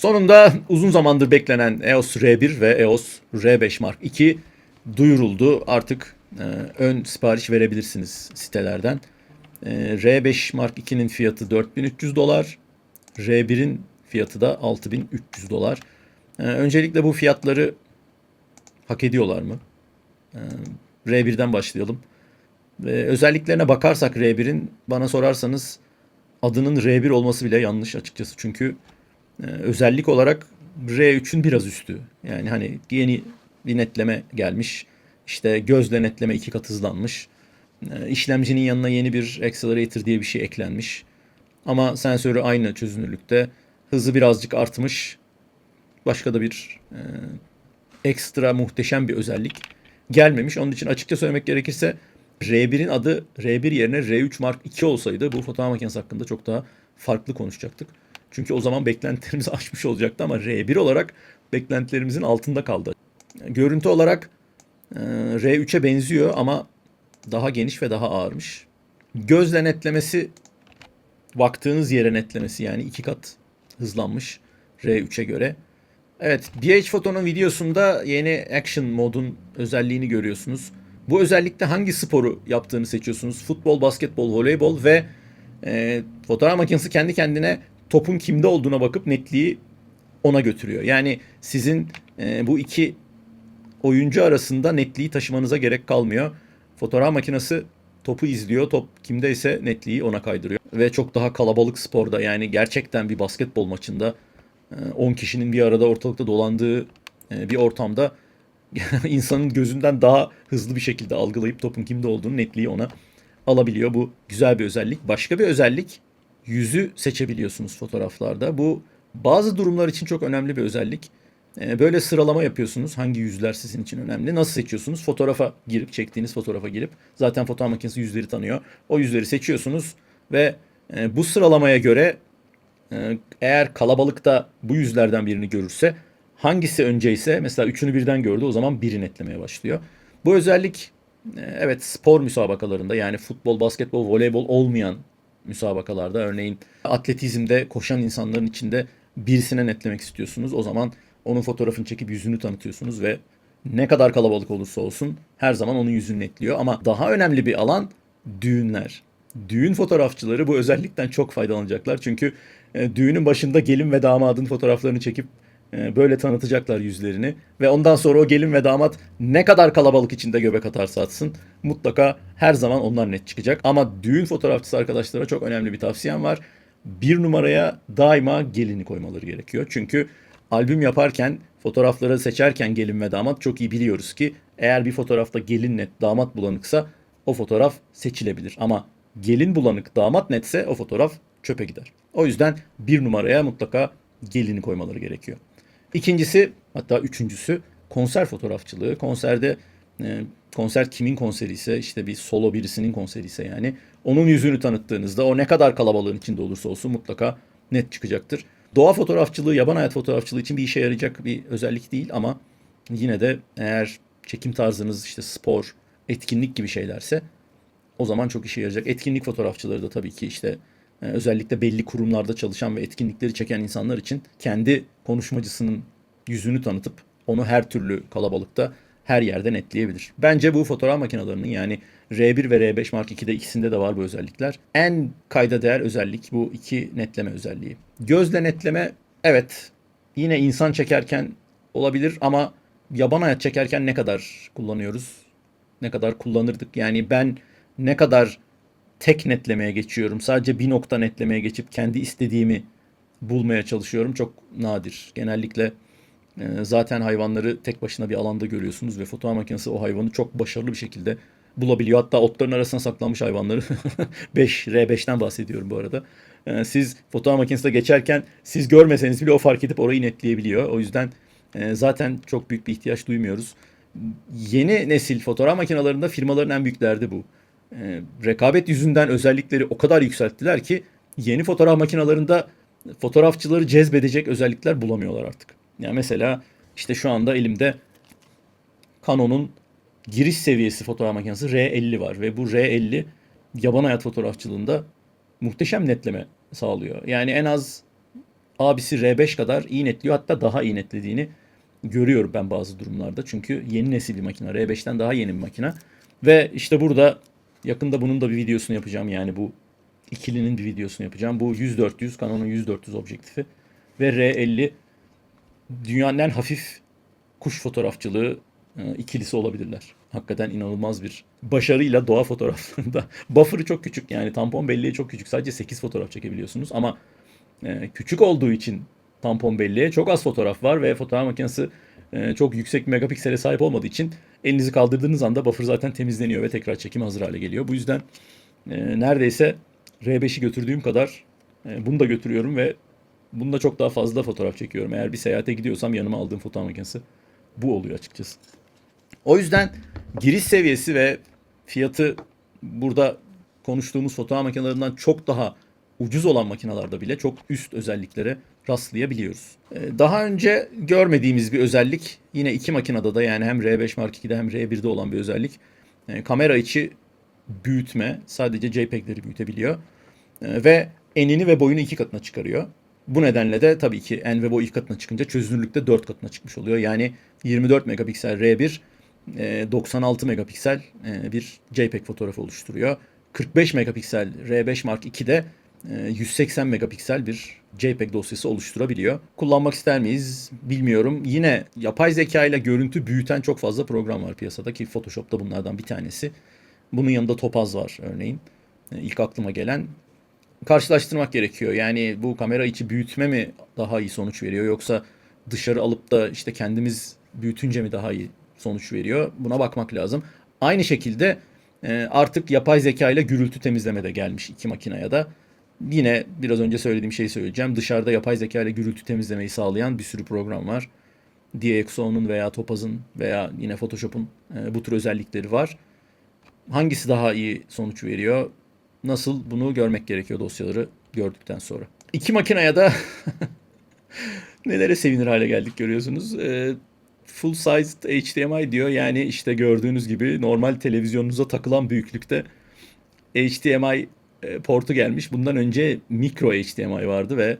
Sonunda uzun zamandır beklenen EOS R1 ve EOS R5 Mark II duyuruldu. Artık e, ön sipariş verebilirsiniz sitelerden. E, R5 Mark II'nin fiyatı 4300 dolar. R1'in fiyatı da 6300 dolar. E, öncelikle bu fiyatları hak ediyorlar mı? E, R1'den başlayalım. Ve özelliklerine bakarsak R1'in bana sorarsanız adının R1 olması bile yanlış açıkçası. Çünkü e, özellik olarak R3'ün biraz üstü. Yani hani yeni bir netleme gelmiş. İşte gözle netleme iki kat hızlanmış. E, işlemcinin yanına yeni bir accelerator diye bir şey eklenmiş. Ama sensörü aynı çözünürlükte. Hızı birazcık artmış. Başka da bir e, ekstra muhteşem bir özellik gelmemiş. Onun için açıkça söylemek gerekirse R1'in adı R1 yerine R3 Mark II olsaydı bu fotoğraf makinesi hakkında çok daha farklı konuşacaktık. Çünkü o zaman beklentilerimizi aşmış olacaktı ama R1 olarak beklentilerimizin altında kaldı. Görüntü olarak e, R3'e benziyor ama daha geniş ve daha ağırmış. Gözle netlemesi baktığınız yere netlemesi yani iki kat hızlanmış R3'e göre. Evet, BH Photo'nun videosunda yeni Action modun özelliğini görüyorsunuz. Bu özellikte hangi sporu yaptığını seçiyorsunuz. Futbol, basketbol, voleybol ve e, fotoğraf makinesi kendi kendine topun kimde olduğuna bakıp netliği ona götürüyor. Yani sizin e, bu iki oyuncu arasında netliği taşımanıza gerek kalmıyor. Fotoğraf makinesi topu izliyor. Top kimdeyse netliği ona kaydırıyor. Ve çok daha kalabalık sporda yani gerçekten bir basketbol maçında e, 10 kişinin bir arada ortalıkta dolandığı e, bir ortamda insanın gözünden daha hızlı bir şekilde algılayıp topun kimde olduğunu netliği ona alabiliyor. Bu güzel bir özellik. Başka bir özellik yüzü seçebiliyorsunuz fotoğraflarda. Bu bazı durumlar için çok önemli bir özellik. Ee, Böyle sıralama yapıyorsunuz. Hangi yüzler sizin için önemli? Nasıl seçiyorsunuz? Fotoğrafa girip, çektiğiniz fotoğrafa girip zaten fotoğraf makinesi yüzleri tanıyor. O yüzleri seçiyorsunuz ve e, bu sıralamaya göre e, eğer kalabalıkta bu yüzlerden birini görürse hangisi önceyse mesela üçünü birden gördü o zaman biri netlemeye başlıyor. Bu özellik e, evet spor müsabakalarında yani futbol, basketbol, voleybol olmayan müsabakalarda örneğin atletizmde koşan insanların içinde birisine netlemek istiyorsunuz. O zaman onun fotoğrafını çekip yüzünü tanıtıyorsunuz ve ne kadar kalabalık olursa olsun her zaman onun yüzünü netliyor. Ama daha önemli bir alan düğünler. Düğün fotoğrafçıları bu özellikten çok faydalanacaklar. Çünkü e, düğünün başında gelin ve damadın fotoğraflarını çekip böyle tanıtacaklar yüzlerini. Ve ondan sonra o gelin ve damat ne kadar kalabalık içinde göbek atarsa atsın mutlaka her zaman onlar net çıkacak. Ama düğün fotoğrafçısı arkadaşlara çok önemli bir tavsiyem var. Bir numaraya daima gelini koymaları gerekiyor. Çünkü albüm yaparken fotoğrafları seçerken gelin ve damat çok iyi biliyoruz ki eğer bir fotoğrafta gelin net damat bulanıksa o fotoğraf seçilebilir. Ama gelin bulanık damat netse o fotoğraf çöpe gider. O yüzden bir numaraya mutlaka gelini koymaları gerekiyor. İkincisi hatta üçüncüsü konser fotoğrafçılığı. Konserde e, konser kimin konseri ise işte bir solo birisinin konseri ise yani onun yüzünü tanıttığınızda o ne kadar kalabalığın içinde olursa olsun mutlaka net çıkacaktır. Doğa fotoğrafçılığı, yaban hayat fotoğrafçılığı için bir işe yarayacak bir özellik değil ama yine de eğer çekim tarzınız işte spor, etkinlik gibi şeylerse o zaman çok işe yarayacak. Etkinlik fotoğrafçıları da tabii ki işte özellikle belli kurumlarda çalışan ve etkinlikleri çeken insanlar için kendi konuşmacısının yüzünü tanıtıp onu her türlü kalabalıkta her yerde netleyebilir. Bence bu fotoğraf makinelerinin yani R1 ve R5 Mark II'de ikisinde de var bu özellikler. En kayda değer özellik bu iki netleme özelliği. Gözle netleme evet yine insan çekerken olabilir ama yaban hayat çekerken ne kadar kullanıyoruz? Ne kadar kullanırdık? Yani ben ne kadar tek netlemeye geçiyorum. Sadece bir nokta netlemeye geçip kendi istediğimi bulmaya çalışıyorum. Çok nadir. Genellikle e, zaten hayvanları tek başına bir alanda görüyorsunuz ve fotoğraf makinesi o hayvanı çok başarılı bir şekilde bulabiliyor. Hatta otların arasına saklanmış hayvanları 5 R5'ten bahsediyorum bu arada. E, Siz fotoğraf makinesinde geçerken siz görmeseniz bile o fark edip orayı netleyebiliyor. O yüzden e, zaten çok büyük bir ihtiyaç duymuyoruz. Yeni nesil fotoğraf makinelerinde firmaların en büyük derdi bu e, rekabet yüzünden özellikleri o kadar yükselttiler ki yeni fotoğraf makinelerinde fotoğrafçıları cezbedecek özellikler bulamıyorlar artık. Yani mesela işte şu anda elimde Canon'un giriş seviyesi fotoğraf makinesi R50 var ve bu R50 yaban hayat fotoğrafçılığında muhteşem netleme sağlıyor. Yani en az abisi R5 kadar iyi netliyor hatta daha iyi netlediğini görüyorum ben bazı durumlarda. Çünkü yeni nesil bir makine. R5'ten daha yeni bir makine. Ve işte burada yakında bunun da bir videosunu yapacağım. Yani bu ikilinin bir videosunu yapacağım. Bu 100-400 Canon'un 100-400 objektifi ve R50 dünyanın en hafif kuş fotoğrafçılığı e, ikilisi olabilirler. Hakikaten inanılmaz bir başarıyla doğa fotoğraflarında. Buffer'ı çok küçük yani tampon belleği çok küçük. Sadece 8 fotoğraf çekebiliyorsunuz ama e, küçük olduğu için tampon belleğe çok az fotoğraf var ve fotoğraf makinesi e, çok yüksek megapiksele sahip olmadığı için elinizi kaldırdığınız anda buffer zaten temizleniyor ve tekrar çekim hazır hale geliyor. Bu yüzden e, neredeyse R5'i götürdüğüm kadar e, bunu da götürüyorum ve bunda çok daha fazla fotoğraf çekiyorum. Eğer bir seyahate gidiyorsam yanıma aldığım fotoğraf makinesi bu oluyor açıkçası. O yüzden giriş seviyesi ve fiyatı burada konuştuğumuz fotoğraf makinelerinden çok daha ucuz olan makinalarda bile çok üst özelliklere rastlayabiliyoruz. Ee, Daha önce görmediğimiz bir özellik yine iki makinede de yani hem R5 Mark II'de hem R1'de olan bir özellik. Ee, Kamera içi büyütme sadece JPEG'leri büyütebiliyor. Ee, Ve enini ve boyunu iki katına çıkarıyor. Bu nedenle de tabii ki en ve boy iki katına çıkınca çözünürlükte 4 katına çıkmış oluyor. Yani 24 megapiksel R1 e, 96 megapiksel e, bir JPEG fotoğrafı oluşturuyor. 45 megapiksel R5 Mark II'de e, 180 megapiksel bir JPEG dosyası oluşturabiliyor. Kullanmak ister miyiz bilmiyorum. Yine yapay zeka ile görüntü büyüten çok fazla program var piyasada ki Photoshop da bunlardan bir tanesi. Bunun yanında Topaz var örneğin. E, İlk aklıma gelen karşılaştırmak gerekiyor. Yani bu kamera içi büyütme mi daha iyi sonuç veriyor yoksa dışarı alıp da işte kendimiz büyütünce mi daha iyi sonuç veriyor? Buna bakmak lazım. Aynı şekilde e, artık yapay zeka ile gürültü temizleme de gelmiş iki makineye da. Yine biraz önce söylediğim şeyi söyleyeceğim. Dışarıda yapay zeka ile gürültü temizlemeyi sağlayan bir sürü program var. DxO'nun veya Topaz'ın veya yine Photoshop'un e, bu tür özellikleri var. Hangisi daha iyi sonuç veriyor? Nasıl bunu görmek gerekiyor dosyaları gördükten sonra. İki makineye de nelere sevinir hale geldik görüyorsunuz. Ee, full sized HDMI diyor. Yani işte gördüğünüz gibi normal televizyonunuza takılan büyüklükte HDMI e, portu gelmiş. Bundan önce micro HDMI vardı ve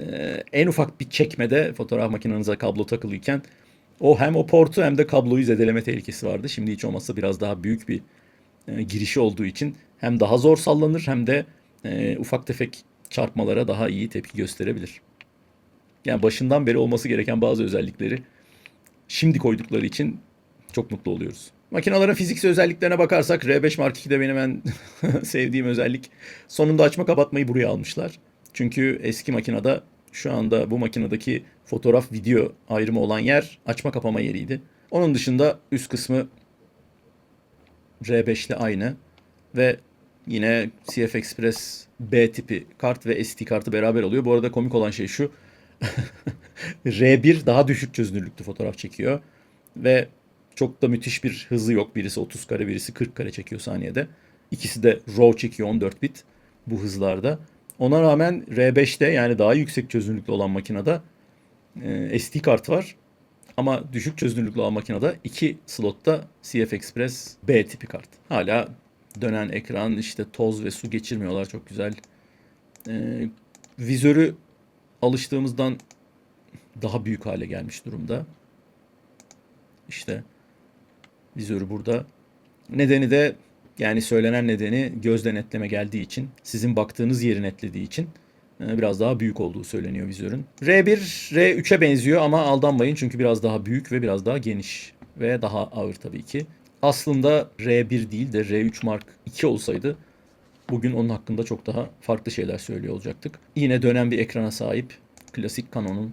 e, en ufak bir çekmede fotoğraf makinenize kablo takılıyken o hem o portu hem de kabloyu zedeleme tehlikesi vardı. Şimdi hiç olmazsa biraz daha büyük bir e, girişi olduğu için hem daha zor sallanır hem de e, ufak tefek çarpmalara daha iyi tepki gösterebilir. Yani başından beri olması gereken bazı özellikleri şimdi koydukları için çok mutlu oluyoruz. Makinelerin fiziksel özelliklerine bakarsak R5 Mark II'de benim en sevdiğim özellik sonunda açma kapatmayı buraya almışlar. Çünkü eski makinede şu anda bu makinedeki fotoğraf video ayrımı olan yer açma kapama yeriydi. Onun dışında üst kısmı R5 ile aynı ve yine CF Express B tipi kart ve SD kartı beraber oluyor. Bu arada komik olan şey şu. R1 daha düşük çözünürlüklü fotoğraf çekiyor ve çok da müthiş bir hızı yok. Birisi 30 kare, birisi 40 kare çekiyor saniyede. İkisi de RAW çekiyor 14 bit bu hızlarda. Ona rağmen R5'te yani daha yüksek çözünürlüklü olan makinede e, SD kart var. Ama düşük çözünürlüklü olan makinede iki slotta CF Express B tipi kart. Hala dönen ekran işte toz ve su geçirmiyorlar çok güzel. E, vizörü alıştığımızdan daha büyük hale gelmiş durumda. İşte vizörü burada. Nedeni de yani söylenen nedeni gözle netleme geldiği için, sizin baktığınız yeri netlediği için e, biraz daha büyük olduğu söyleniyor vizörün. R1, R3'e benziyor ama aldanmayın çünkü biraz daha büyük ve biraz daha geniş ve daha ağır tabii ki. Aslında R1 değil de R3 Mark II olsaydı bugün onun hakkında çok daha farklı şeyler söylüyor olacaktık. Yine dönen bir ekrana sahip. Klasik Canon'un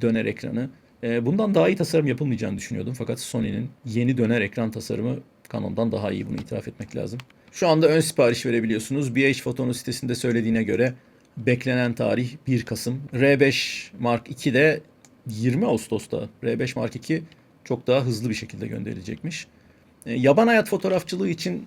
döner ekranı. E, bundan daha iyi tasarım yapılmayacağını düşünüyordum. Fakat Sony'nin yeni döner ekran tasarımı Canon'dan daha iyi bunu itiraf etmek lazım. Şu anda ön sipariş verebiliyorsunuz. BH Photo'nun sitesinde söylediğine göre beklenen tarih 1 Kasım. R5 Mark II de 20 Ağustos'ta. R5 Mark II çok daha hızlı bir şekilde gönderilecekmiş. E, yaban hayat fotoğrafçılığı için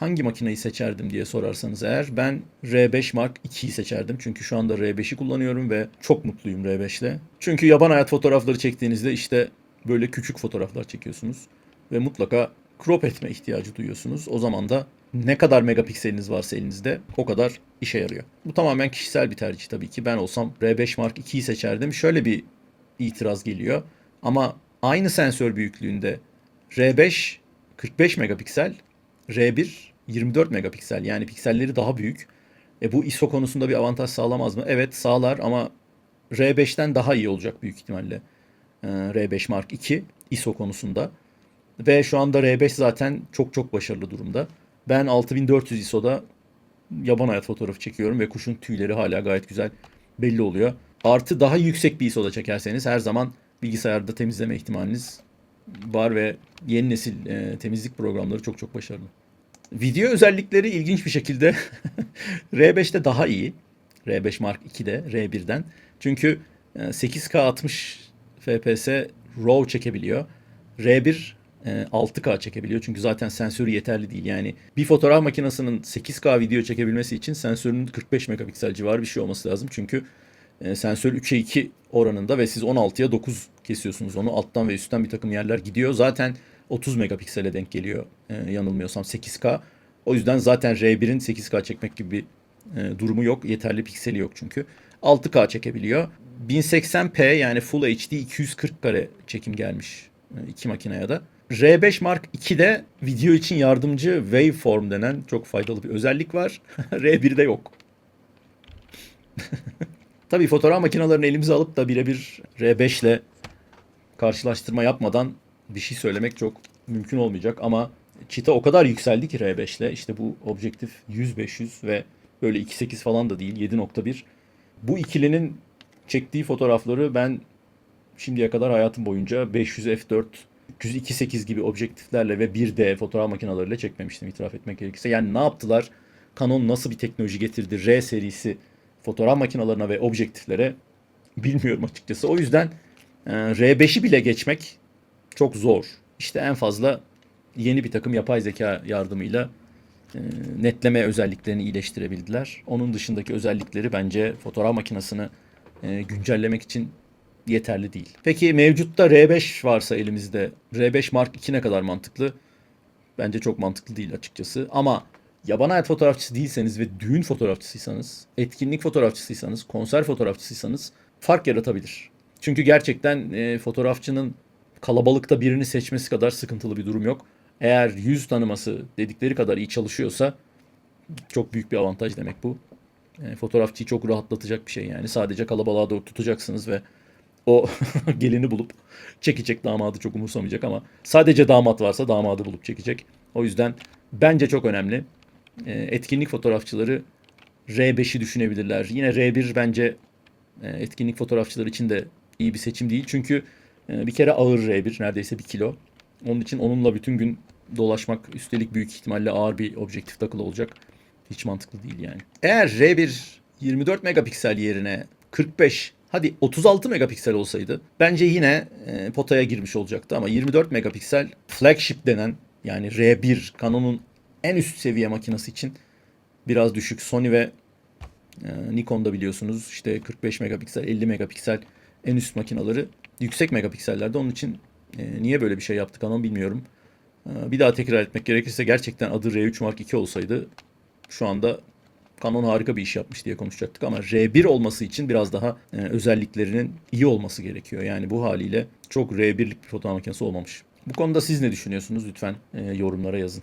hangi makineyi seçerdim diye sorarsanız eğer ben R5 Mark II'yi seçerdim. Çünkü şu anda R5'i kullanıyorum ve çok mutluyum R5'le. Çünkü yaban hayat fotoğrafları çektiğinizde işte böyle küçük fotoğraflar çekiyorsunuz ve mutlaka crop etme ihtiyacı duyuyorsunuz. O zaman da ne kadar megapikseliniz varsa elinizde o kadar işe yarıyor. Bu tamamen kişisel bir tercih tabii ki. Ben olsam R5 Mark II'yi seçerdim. Şöyle bir itiraz geliyor. Ama aynı sensör büyüklüğünde R5 45 megapiksel, R1 24 megapiksel. Yani pikselleri daha büyük. E bu ISO konusunda bir avantaj sağlamaz mı? Evet sağlar ama R5'ten daha iyi olacak büyük ihtimalle. Ee, R5 Mark II ISO konusunda. Ve şu anda R5 zaten çok çok başarılı durumda. Ben 6400 ISO'da yaban hayat fotoğrafı çekiyorum ve kuşun tüyleri hala gayet güzel belli oluyor. Artı daha yüksek bir ISO'da çekerseniz her zaman bilgisayarda temizleme ihtimaliniz var ve yeni nesil e, temizlik programları çok çok başarılı. Video özellikleri ilginç bir şekilde R5'te daha iyi. R5 Mark II'de R1'den. Çünkü e, 8K 60 FPS RAW çekebiliyor. R1 e, 6K çekebiliyor çünkü zaten sensörü yeterli değil. Yani bir fotoğraf makinesinin 8K video çekebilmesi için sensörünün 45 megapiksel civarı bir şey olması lazım. Çünkü e, sensör 3'e 2 oranında ve siz 16'ya 9 kesiyorsunuz onu. Alttan ve üstten bir takım yerler gidiyor. Zaten 30 megapiksele denk geliyor e, yanılmıyorsam 8K. O yüzden zaten R1'in 8K çekmek gibi bir e, durumu yok. Yeterli pikseli yok çünkü. 6K çekebiliyor. 1080p yani Full HD 240 kare çekim gelmiş e, iki makineye de. R5 Mark II'de video için yardımcı waveform denen çok faydalı bir özellik var. R1'de yok. Tabii fotoğraf makinelerini elimize alıp da birebir R5 ile karşılaştırma yapmadan bir şey söylemek çok mümkün olmayacak ama çıta o kadar yükseldi ki R5 ile işte bu objektif 100-500 ve böyle 2.8 falan da değil 7.1. Bu ikilinin çektiği fotoğrafları ben şimdiye kadar hayatım boyunca 500 f4 302.8 gibi objektiflerle ve 1D fotoğraf makineleriyle çekmemiştim itiraf etmek gerekirse. Yani ne yaptılar? Canon nasıl bir teknoloji getirdi R serisi fotoğraf makinelerine ve objektiflere bilmiyorum açıkçası. O yüzden e, R5'i bile geçmek çok zor. İşte en fazla yeni bir takım yapay zeka yardımıyla e, netleme özelliklerini iyileştirebildiler. Onun dışındaki özellikleri bence fotoğraf makinesini e, güncellemek için yeterli değil. Peki mevcutta R5 varsa elimizde R5 Mark II ne kadar mantıklı? Bence çok mantıklı değil açıkçası. Ama yaban hayat fotoğrafçısı değilseniz ve düğün fotoğrafçısıysanız, etkinlik fotoğrafçısıysanız, konser fotoğrafçısıysanız fark yaratabilir. Çünkü gerçekten e, fotoğrafçının kalabalıkta birini seçmesi kadar sıkıntılı bir durum yok. Eğer yüz tanıması dedikleri kadar iyi çalışıyorsa çok büyük bir avantaj demek bu. E, fotoğrafçıyı çok rahatlatacak bir şey yani. Sadece kalabalığa doğru tutacaksınız ve o gelini bulup çekecek damadı çok umursamayacak ama sadece damat varsa damadı bulup çekecek. O yüzden bence çok önemli. E, etkinlik fotoğrafçıları R5'i düşünebilirler. Yine R1 bence e, etkinlik fotoğrafçıları için de iyi bir seçim değil. Çünkü e, bir kere ağır R1 neredeyse 1 kilo. Onun için onunla bütün gün dolaşmak üstelik büyük ihtimalle ağır bir objektif takılı olacak. Hiç mantıklı değil yani. Eğer R1 24 megapiksel yerine 45 hadi 36 megapiksel olsaydı bence yine e, potaya girmiş olacaktı ama 24 megapiksel flagship denen yani R1 Canon'un en üst seviye makinesi için biraz düşük. Sony ve e, Nikon'da biliyorsunuz işte 45 megapiksel 50 megapiksel en üst makinaları yüksek megapiksellerde onun için e, niye böyle bir şey yaptı Canon bilmiyorum. E, bir daha tekrar etmek gerekirse gerçekten adı R3 Mark II olsaydı şu anda Canon harika bir iş yapmış diye konuşacaktık ama R1 olması için biraz daha e, özelliklerinin iyi olması gerekiyor. Yani bu haliyle çok R1'lik bir fotoğraf makinesi olmamış. Bu konuda siz ne düşünüyorsunuz? Lütfen yorumlara yazın.